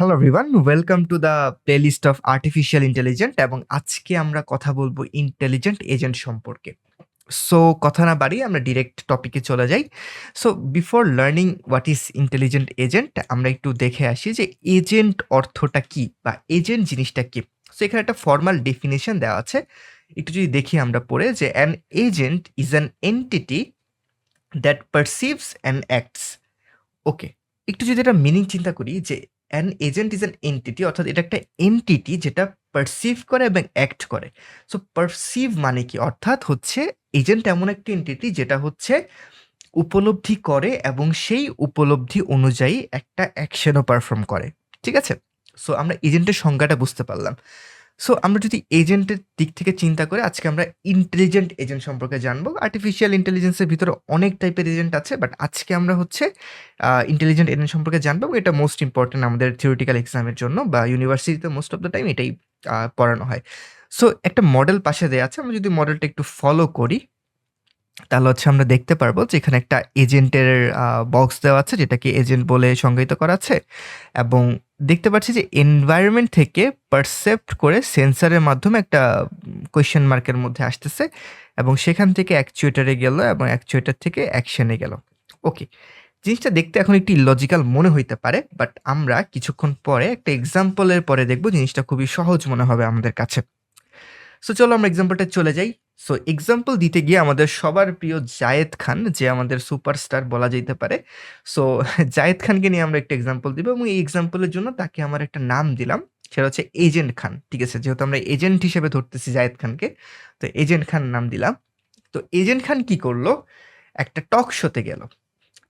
Hello everyone welcome to the playlist of artificial intelligent এবং আজকে আমরা কথা বলব ইন্টেলিজেন্ট এজেন্ট সম্পর্কে। সো কথা না বাড়িয়ে আমরা ডিরেক্ট টপিকে চলে যাই। So before learning what is intelligent agent আমরা একটু দেখে আসি যে এজেন্ট অর্থটা কি বা এজেন্ট জিনিসটা কি। সো এখানে একটা ফর্মাল ডেফিনেশন দেওয়া আছে। একটু যদি দেখি আমরা পড়ে যে an agent is an entity that perceives and acts okay একটু যদি এটা মিনিং চিন্তা করি যে an agent is an entity অর্থাৎ এটা একটা এন্টিটি যেটা পারসিভ করে এবং অ্যাক্ট করে। সো পারসিভ মানে কি? অর্থাৎ হচ্ছে এজেন্ট এমন একটি এন্টিটি যেটা হচ্ছে উপলব্ধি করে এবং সেই উপলব্ধি অনুযায়ী একটা অ্যাকশনও পারফর্ম করে। ঠিক আছে? সো আমরা এজেন্টের সংজ্ঞাটা বুঝতে পারলাম। সো আমরা যদি এজেন্টের দিক থেকে চিন্তা করে, আজকে আমরা ইন্টেলিজেন্ট এজেন্ট সম্পর্কে জানব। আর্টিফিশিয়াল ইন্টেলিজেন্সের ভিতরে অনেক টাইপের এজেন্ট আছে বাট আজকে আমরা হচ্ছে ইন্টেলিজেন্ট এজেন্ট সম্পর্কে জানব এটা মোস্ট ইম্পর্টেন্ট আমাদের থিওরিটিক্যাল এক্সামের জন্য বা ইউনিভার্সিটিতে মোস্ট অফ দ্য টাইম এটাই পড়ানো হয়। সো একটা মডেল পাশে দেওয়া আছে। আমরা যদি মডেলটা একটু ফলো করি তাহলে হচ্ছে আমরা দেখতে পারব যে এখানে একটা এজেন্টের বক্স দেওয়া আছে, যেটাকে এজেন্ট বলে সংজ্ঞায়িত করা আছে এবং দেখতে পাচ্ছি যে এনভায়রনমেন্ট থেকে পারসেপ্ট করে সেন্সারের মাধ্যমে একটা কোয়েশ্চেন মার্কের মধ্যে আসতেছে এবং সেখান থেকে অ্যাকচুয়েটারে গেল এবং অ্যাকচুয়েটার থেকে অ্যাকশনে গেল। ওকে জিনিসটা দেখতে এখন একটি লজিক্যাল মনে হইতে পারে বাট আমরা কিছুক্ষণ পরে একটা এক্সাম্পলের পরে দেখব, জিনিসটা খুবই সহজ মনে হবে আমাদের কাছে। সো চলো আমরা এক্সাম্পলটা চলে যাই। সো এক্সাম্পল দিতে গিয়ে আমাদের সবার প্রিয় জায়েদ খান, যে আমাদের সুপারস্টার বলা যেতে পারে। সো জায়েদ খানকে নিয়ে আমরা একটা এক্সাম্পল দিব এবং এই এক্সাম্পলের জন্য তাকে আমার একটা নাম দিলাম। সেটা হচ্ছে এজেন্ট খান, ঠিক আছে? যেহেতু আমরা এজেন্ট হিসেবে ধরতেছি জায়েদ খানকে, তো এজেন্ট খান নাম দিলাম। তো এজেন্ট খান কি করল? একটা টক শোতে গেল।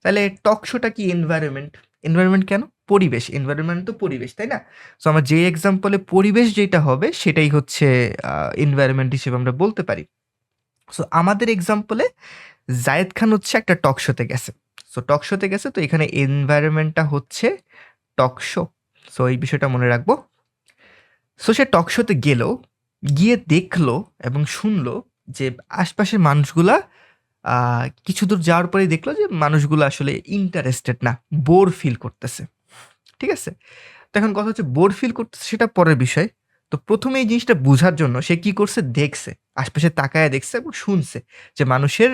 তাহলে টক শোটা কি এনভায়রনমেন্ট এনভায়রনমেন্ট কেন? পরিবেশ। এনভায়রনমেন্ট তো পরিবেশ, তাই না? সো আমার যে এক্সাম্পলে পরিবেশ যেটা হবে, সেটাই হচ্ছে এনভায়রনমেন্ট হিসেবে আমরা বলতে পারি। সো আমাদের এক্সাম্পলে জায়েদ খান হচ্ছে একটা টক শোতে গেছে। সো টক শোতে গেছে তো এখানে এনভায়রনমেন্টটা হচ্ছে টক শো সো এই বিষয়টা মনে রাখব। সো সে টক শোতে গেল, গিয়ে দেখল এবং শুনলো যে আশপাশের মানুষগুলা কিছু দূর যাওয়ার পরেই দেখল যে মানুষগুলো আসলে ইন্টারেস্টেড না বোর ফিল করতেছে। ঠিক আছে? তো এখন কথা হচ্ছে বোর ফিল করতেছে, সেটা পরের বিষয়। তো প্রথমে এই জিনিসটা বোঝার জন্য সে কি করছে? দেখছে, আশপাশে তাকায় দেখছে এবং শুনছে যে মানুষের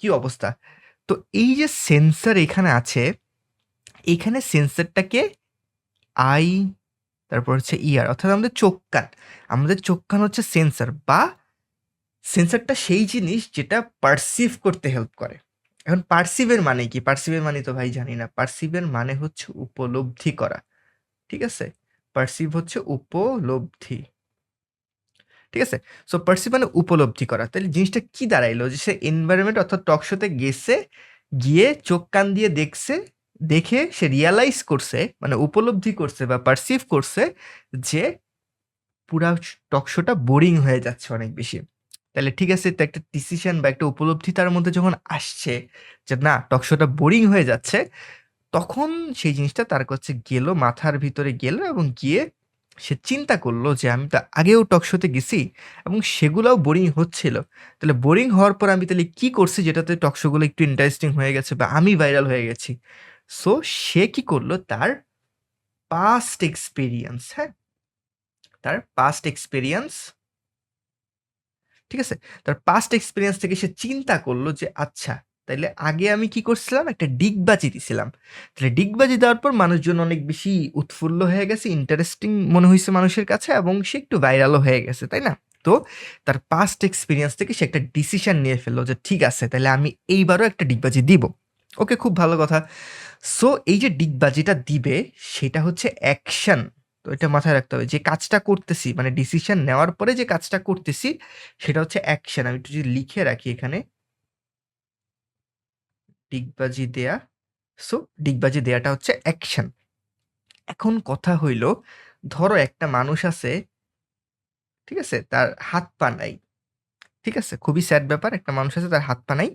কি অবস্থা। তো এই যে সেন্সার এখানে আছে, এখানে সেন্সারটাকে আই তারপর হচ্ছে ইয়ার অর্থাৎ আমাদের চোখ কান। আমাদের চোখ কান হচ্ছে সেন্সার বা সেন্সারটা সেই জিনিস যেটা পারসিভ করতে হেল্প করে। এখন পারসিভের মানে কি? পারসিভের মানে তো ভাই জানি না। পারসিভের মানে হচ্ছে উপলব্ধি করা। ঠিক আছে? পারসিভ হচ্ছে উপলব্ধি। ঠিক আছে? সো পার্সিভ মানে উপলব্ধি করা। তাহলে জিনিসটা কি দাঁড়াইলো? যে সে এনভায়রনমেন্ট অর্থাৎ টকশোতে গেছে, গিয়ে চোখ কান দিয়ে দেখছে, দেখে সে রিয়ালাইজ করছে মানে উপলব্ধি করছে বা পারসিভ করছে যে পুরা টকশোটা বোরিং হয়ে যাচ্ছে অনেক বেশি। তাহলে ঠিক আছে, তো একটা ডিসিশন বা একটা উপলব্ধি তার মধ্যে যখন আসছে যে না টকশোটা বোরিং হয়ে যাচ্ছে তখন সেই জিনিসটা তার কাছে গেল, মাথার ভিতরে গেল এবং গিয়ে সে চিন্তা করল যে আমি তো আগেও টকশোতে গেছি এবং সেগুলোও বোরিং হচ্ছিল। তাহলে বোরিং হওয়ার পর আমি তাহলে কি করছি যেটাতে টকশোগুলো একটু ইন্টারেস্টিং হয়ে গেছে বা আমি ভাইরাল হয়ে গেছি? সো সে কি করল? তার পাস্ট এক্সপিরিয়েন্স হ্যাঁ? তার পাস্ট এক্সপিরিয়েন্স ঠিক আছে? তার পাস্ট এক্সপিরিয়েন্স থেকে সে চিন্তা করল যে আচ্ছা তাইলে আগে আমি কি করছিলাম? একটা ডিগবাজি দিছিলাম। তাহলে ডিগবাজি দেওয়ার পর মানুষজন অনেক বেশি উৎফুল্ল হয়ে গেছে ইন্টারেস্টিং মনে হয়েছে মানুষের কাছে এবং সে একটু ভাইরালও হয়ে গেছে, তাই না? তো তার পাস্ট এক্সপিরিয়েন্স থেকে সে একটা ডিসিশন নিয়ে ফেলল যে ঠিক আছে তাহলে আমি এইবারও একটা ডিগবাজি দিব। ওকে, খুব ভালো কথা। সো এই যে ডিগবাজিটা দিবে, সেটা হচ্ছে অ্যাকশন তো এটা মাথায় রাখতে হবে। যে কাজটা করতেছি মানে ডিসিশন নেওয়ার পরে যে কাজটা করতেছি, সেটা হচ্ছে অ্যাকশন আমি একটু যদি লিখে রাখি এখানে। ডিগবাজি দেয়া। সো ডিগবাজি দেয়াটা হচ্ছে অ্যাকশন এখন কথা হইল, ধরো একটা মানুষ আছে, ঠিক আছে, তার হাত পা নাই, ঠিক আছে, খুবই স্যাড ব্যাপার, একটা মানুষ আছে, তার হাত পা নাই,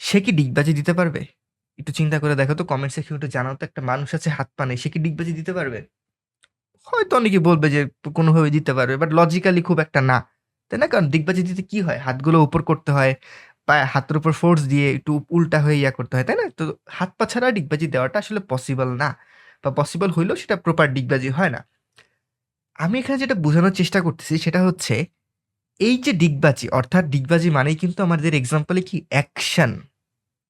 সে কি ডিগবাজি দিতে পারবে? একটু চিন্তা করে দেখো তো কমেন্ট সেকশনে একটু জানাও তো, একটা মানুষ আছে, হাত পা নেই, সে কি ডিগবাজি দিতে পারবে? হয়তো অনেকে বলবে যে, কোনোভাবে দিতে পারবে বাট লজিক্যালি খুব একটা না। তাই না? কারণ ডিগবাজি দিতে কি হয়? হাতগুলো উপর করতে হয় পায়ে হাতের উপর ফোর্স দিয়ে একটু উল্টা হয়ে ইয়া করতে হয় তাই না তো হাত পা ছাড়া ডিগবাজি দেওয়াটা আসলে পসিবল না বা পসিবল হইলেও সেটা প্রপার ডিগবাজি হয় না। আমি এখানে যেটা বোঝানোর চেষ্টা করতেছি সেটা হচ্ছে এই যে ডিগবাজি অর্থাৎ ডিগবাজি মানেই কিন্তু আমাদের এক্সাম্পলে কি অ্যাকশন,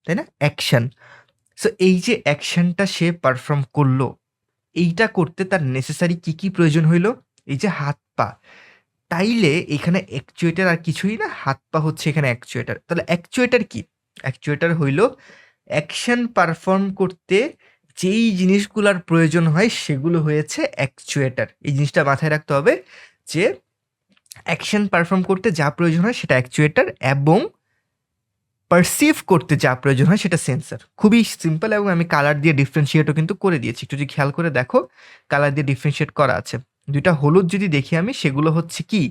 তাই না? অ্যাকশন। সো এই যে অ্যাকশনটা সে পারফর্ম করল, এইটা করতে তার নেসেসারি কি, কি প্রয়োজন হইল? এই যে হাত-পা। তাইলে এখানে অ্যাকচুয়েটার আর কিছুই না, হাত-পা হচ্ছে এখানে অ্যাকচুয়েটার তাহলে অ্যাকচুয়েটার কি? অ্যাকচুয়েটার হইল অ্যাকশন পারফর্ম করতে যেই জিনিসগুলোর প্রয়োজন হয় সেগুলো হয়েছে অ্যাকচুয়েটার এই জিনিসটা মাথায় রাখতে হবে যে অ্যাকশন পারফর্ম করতে যা প্রয়োজন হয় সেটা অ্যাকচুয়েটার এবং পারসিভ করতে যা প্রয়োজন হয় সেটা সেন্সর। খুবই সিম্পল এবং আমি কালার দিয়ে ডিফারেন্সিয়েটও কিন্তু করে দিয়েছি। একটু যদি খেয়াল করে দেখো কালার দিয়ে ডিফারেন্সিয়েট করা আছে। ২ টা হলুদ যদি দেখি আমি সেগুলো হচ্ছে কি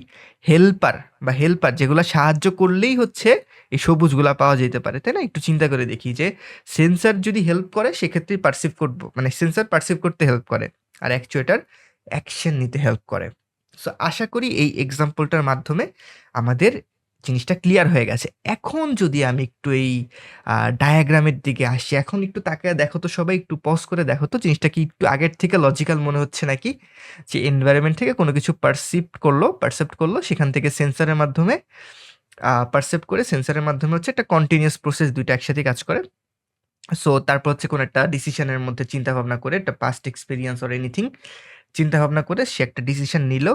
হেল্পার বা হেল্পার যেগুলো সাহায্য করলেই হচ্ছে এই সবুজগুলা পাওয়া যেতে পারে, তাই না? একটু চিন্তা করে দেখি যে সেন্সার যদি হেল্প করে সেক্ষেত্রে পারসিভ করব। মানে সেন্সার পারসিভ করতে হেল্প করে। আর অ্যাকচুয়েটার অ্যাকশন নিতে হেল্প করে। সো আশা করি এই এক্সাম্পলটার মাধ্যমে আমাদের জিনিসটা ক্লিয়ার হয়ে গেছে। এখন যদি আমি একটু এই ডায়াগ্রামের দিকে আসি, এখন একটু তাকে দেখো তো সবাই একটু পজ করে দেখো তো জিনিসটা কি একটু আগের থেকে লজিক্যাল মনে হচ্ছে নাকি? যে এনভায়রনমেন্ট থেকে কোনো কিছু পারসিভড করল পারসেপ্ট করল সেখান থেকে সেন্সরের মাধ্যমে পারসেপ্ট করে সেন্সারের মাধ্যমে হচ্ছে একটা কন্টিনিউয়াস প্রসেস দুইটা একসাথে কাজ করে। সো তারপর হচ্ছে কোনো একটা ডিসিশনের মধ্যে চিন্তাভাবনা করে একটা পাস্ট এক্সপিরিয়েন্স অর এনিথিং চিন্তাভাবনা করে সে একটা ডিসিশন নিল।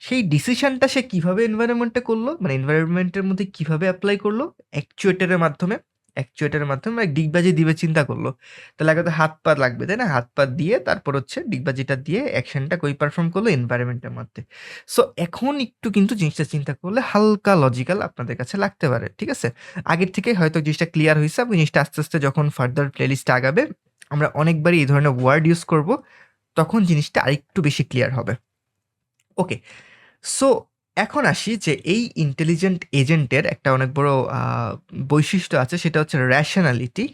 সেই ডিসিশনটা সে কীভাবে এনভায়রনমেন্টে করল? মানে এনভায়রনমেন্টের মধ্যে কীভাবে অ্যাপ্লাই করল? অ্যাকচুয়েটারের মাধ্যমে। অ্যাকচুয়েটারের মাধ্যমে মানে ডিগবাজি দিবে চিন্তা করল। তাহলে আগে তো হাত-পা লাগবে, তাই না? হাত-পা দিয়ে তারপর হচ্ছে ডিগবাজিটা দিয়ে অ্যাকশনটা কই পারফর্ম করল? এনভায়রনমেন্টের মধ্যে। সো এখন একটু কিন্তু জিনিসটা চিন্তা করলে হালকা লজিক্যাল আপনাদের কাছে লাগতে পারে। ঠিক আছে? আগের থেকে হয়তো জিনিসটা ক্লিয়ার হইছে এবং জিনিসটা আস্তে, আস্তে যখন ফার্দার প্লেলিস্টে আগাবে আমরা অনেকবারই এই ধরনের ওয়ার্ড ইউজ করব। তখন জিনিসটা আরেকটু বেশি ক্লিয়ার হবে। ওকে। সো এখন আসি যে এই ইন্টেলিজেন্ট এজেন্টের একটা অনেক বড় বৈশিষ্ট্য আছে, সেটা হচ্ছে রেশনালিটি।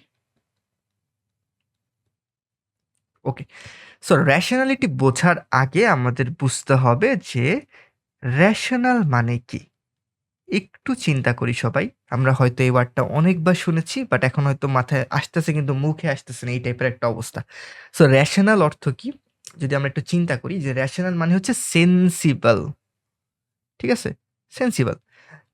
ওকে। সো র্যাশনালিটি বোঝার আগে আমাদের বুঝতে হবে যে রেশনাল মানে কি? একটু চিন্তা করি সবাই। আমরা হয়তো এই ওয়ার্ডটা অনেকবার শুনেছি বাট এখন হয়তো মাথায় আসতেছে, কিন্তু মুখে আসতেছে না, এই টাইপের একটা অবস্থা। সো রেশনাল অর্থ কি? যদি আমরা একটু চিন্তা করি যে রেশনাল মানে হচ্ছে সেনসিবল। ঠিক আছে? সেন্সিবল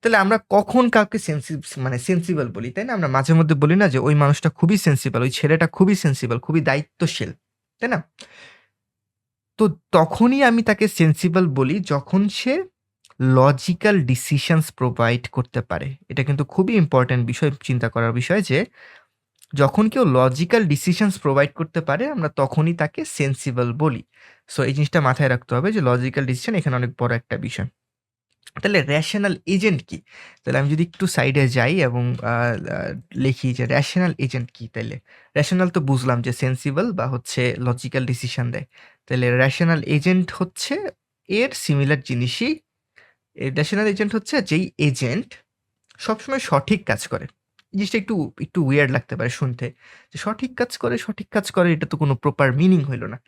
তাহলে আমরা কখন কাউকে সেনসি মানে সেনসিবল বলি, তাই না? আমরা মাঝে মধ্যে বলি না যে ওই মানুষটা খুবই সেনসিবল, ওই ছেলেটা খুবই সেন্সিবল খুবই দায়িত্বশীল। তাই না? তো তখনই আমি তাকে সেনসিবল বলি যখন সে লজিক্যাল ডিসিশনস প্রোভাইড করতে পারে। এটা কিন্তু খুবই ইম্পর্ট্যান্ট বিষয় চিন্তা করার বিষয় যে যখন কেউ লজিক্যাল ডিসিশনস প্রোভাইড করতে পারে আমরা তখনই তাকে সেনসিবল বলি। সো এই জিনিসটা মাথায় রাখতে হবে যে লজিক্যাল ডিসিশন এখানে অনেক বড় একটা বিষয়। তাহলে রেশনাল এজেন্ট কি? তাহলে আমি যদি একটু সাইডে যাই এবং লিখি যে রেশনাল এজেন্ট কি তাহলে রেশনাল তো বুঝলাম যে সেনসিবল বা হচ্ছে লজিক্যাল ডিসিশন দেয়। তাহলে রেশনাল এজেন্ট হচ্ছে এর সিমিলার জিনিসই এ রেশনাল এজেন্ট হচ্ছে যেই এজেন্ট সবসময় সঠিক কাজ করে। জিনিসটা একটু, একটু উইয়ার্ড লাগতে পারে শুনতে। যে সঠিক কাজ করে, সঠিক কাজ করে এটা তো কোনো প্রপার মিনিং হইল না।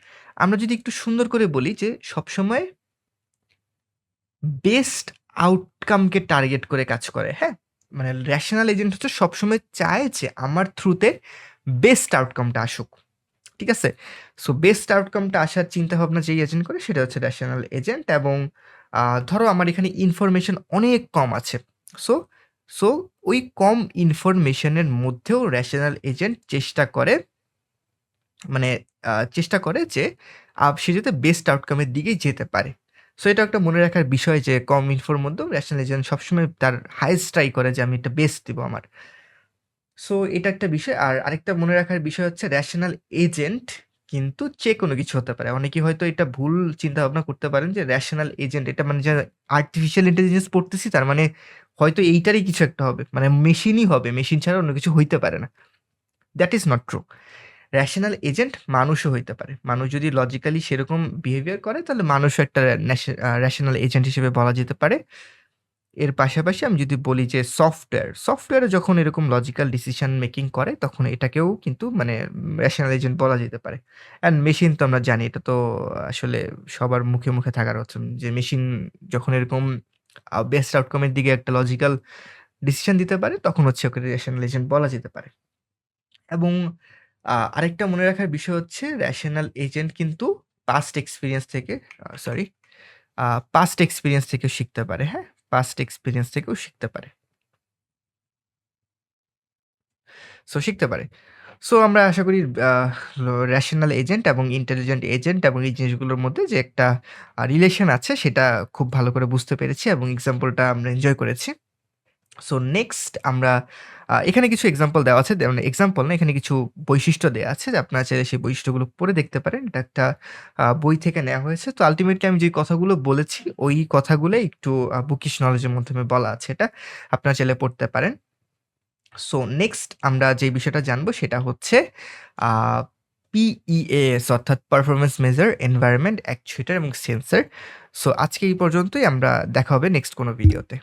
আমরা যদি একটু সুন্দর করে বলি যে সবসময় বেস্ট আউটকামকে টার্গেট করে কাজ করে, হ্যাঁ? মানে রেশনাল এজেন্ট হচ্ছে সবসময় চায় যে আমার থ্রুতে বেস্ট আউটকামটা আসুক। ঠিক আছে? সো বেস্ট আউটকামটা আসার চিন্তাভাবনা যেই এজেন্ট করে সেটা হচ্ছে রেশনাল এজেন্ট এবং ধরো আমার এখানে ইনফরমেশন অনেক কম আছে। সো সো ওই কম ইনফরমেশনের মধ্যেও রেশনাল এজেন্ট চেষ্টা করে মানে চেষ্টা করে যে সে যাতে বেস্ট আউটকামের দিকেই যেতে পারে। সো এটা একটা মনে রাখার বিষয় যে কম ইনফোর মধ্যেও রেশনাল এজেন্ট সবসময় তার হাইয়েস্ট ট্রাই করে যে আমি এটা বেস্ট দিব আমার। সো এটা একটা বিষয়। আর আরেকটা মনে রাখার বিষয় হচ্ছে রেশনাল এজেন্ট কিন্তু যে কোনো কিছু হতে পারে। অনেকে হয়তো এটা ভুল চিন্তাভাবনা করতে পারেন যে রেশনাল এজেন্ট এটা মানে যে আর্টিফিশিয়াল ইন্টেলিজেন্স পড়তেছি তার মানে হয়তো এইটারই কিছু একটা হবে। মানে মেশিনই হবে। মেশিন ছাড়া অন্য কিছু হইতে পারে না। That is not true. Rational agent মানুষও হইতে পারে। মানুষ যদি লজিক্যালি সেরকম বিহেভিয়ার করে তাহলে মানুষও একটা রেশনাল এজেন্ট হিসেবে বলা যেতে পারে। এর পাশাপাশি আমি যদি বলি যে সফটওয়্যার, সফটওয়্যারে যখন এরকম লজিক্যাল ডিসিশন মেকিং করে তখন এটাকেও কিন্তু মানে রেশনাল এজেন্ট বলা যেতে পারে। অ্যান্ড মেশিন তো আমরা জানি এটা তো আসলে সবার মুখে, মুখে থাকার কথা যে মেশিন যখন এরকম বেস্ট আউটকাম এর দিকে একটা লজিক্যাল ডিসিশন দিতে পারে তখন হচ্ছে ওকে রেশনাল এজেন্ট বলা যেতে পারে। এবং আরেকটা মনে রাখার বিষয় হচ্ছে রেশনাল এজেন্ট কিন্তু পাস্ট এক্সপিরিয়েন্স থেকে সরি পাস্ট এক্সপিরিয়েন্স থেকেও শিখতে পারে, হ্যাঁ? পাস্ট এক্সপিরিয়েন্স থেকেও শিখতে পারে। সো শিখতে পারে। সো আমরা আশা করি রেশনাল এজেন্ট এবং ইন্টেলিজেন্ট এজেন্ট এবং এই জিনিসগুলোর মধ্যে যে একটা রিলেশন আছে সেটা খুব ভালো করে বুঝতে পেরেছি এবং এক্সাম্পলটা আমরা এনজয় করেছি। সো নেক্সট আমরা এখানে কিছু এক্সাম্পল দেওয়া আছে। মানে এক্সাম্পল না এখানে কিছু বৈশিষ্ট্য দেওয়া আছে যে আপনারা চাইলে সেই বৈশিষ্ট্যগুলো পড়ে দেখতে পারেন। এটা একটা বই থেকে নেওয়া হয়েছে। তো আল্টিমেটলি আমি যে কথাগুলো বলেছি ওই কথাগুলোই একটু বুকিশ নলেজ এর মাধ্যমে বলা আছে এটা। আপনারা চাইলে পড়তে পারেন। সো নেক্সট আমরা যে বিষয়টা জানব সেটা হচ্ছে আ PEAS অর্থাৎ পারফরমেন্স মেজার, এনভায়রনমেন্ট, অ্যাকচুয়েটর এবং সেন্সর। সো আজকে এই পর্যন্তই আমরা দেখা হবে নেক্সট কোনো ভিডিওতে।